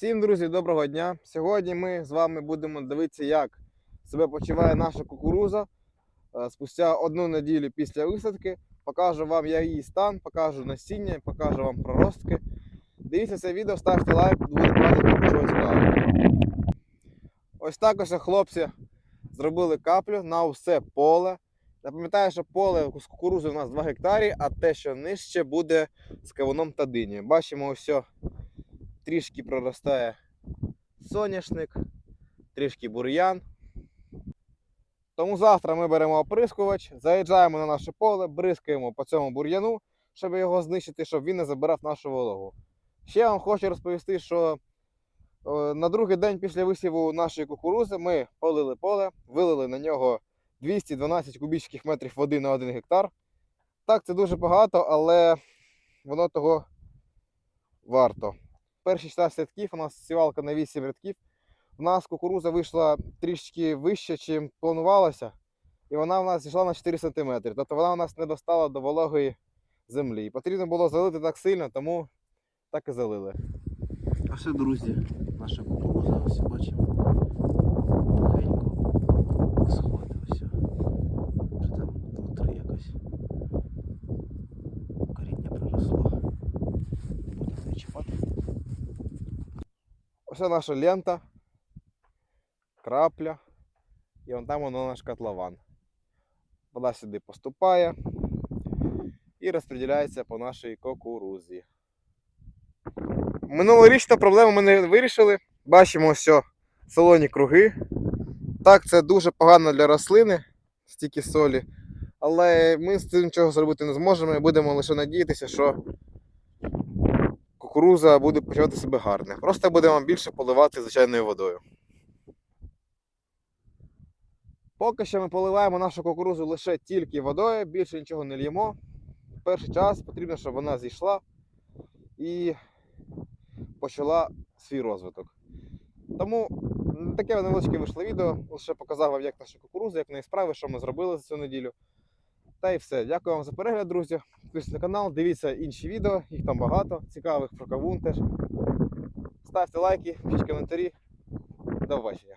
Всім, друзі, доброго дня! Сьогодні ми з вами будемо дивитися, як себе почуває наша кукуруза е, спустя одну неділю після висадки. Покажу вам я її стан, покажу насіння, покажу вам проростки. Дивіться це відео, ставте лайк, буде багато чого цікавого. Ось так ось хлопці зробили каплю на все поле. Напам'ятаю, що поле з кукурузи у нас 2 гектарі, а те, що нижче, буде з кавуном та динією. Бачимо ось трішки проростає соняшник, трішки бур'ян. Тому завтра ми беремо оприскувач, заїжджаємо на наше поле, бризкаємо по цьому бур'яну, щоб його знищити, щоб він не забирав нашу вологу. Ще я вам хочу розповісти, що е, на другий день після висіву нашої кукурузи ми полили поле, вилили на нього 212 кубічних метрів води на 1 гектар. Так, це дуже багато, але воно того варто перші 16 рядків, у нас сівалка на 8 рядків. У нас кукуруза вийшла трішки вище, ніж планувалося. І вона в нас зійшла на 4 см. Тобто вона у нас не достала до вологої землі. І потрібно було залити так сильно, тому так і залили. А все, друзі, наша кукуруза, ось бачимо. Ось наша лента, крапля. І вон там воно наш котлован. Вода сюди поступає і розподіляється по нашій кукурузі. Минулорічну проблему ми не вирішили. Бачимо ось солоні круги. Так, це дуже погано для рослини, стільки солі. Але ми з цим нічого зробити не зможемо і будемо лише надіятися, що кукуруза буде почувати себе гарно. Просто будемо більше поливати звичайною водою. Поки що ми поливаємо нашу кукурузу лише тільки водою, більше нічого не л'ємо. Перший час потрібно, щоб вона зійшла і почала свій розвиток. Тому таке невеличке вийшло відео. Лише показав вам, як наша кукуруза, як в неї справи, що ми зробили за цю неділю. Та й все. Дякую вам за перегляд, друзі. Підписуйтесь на канал, дивіться інші відео, їх там багато, цікавих про кавун теж. Ставте лайки, пишіть коментарі. До побачення.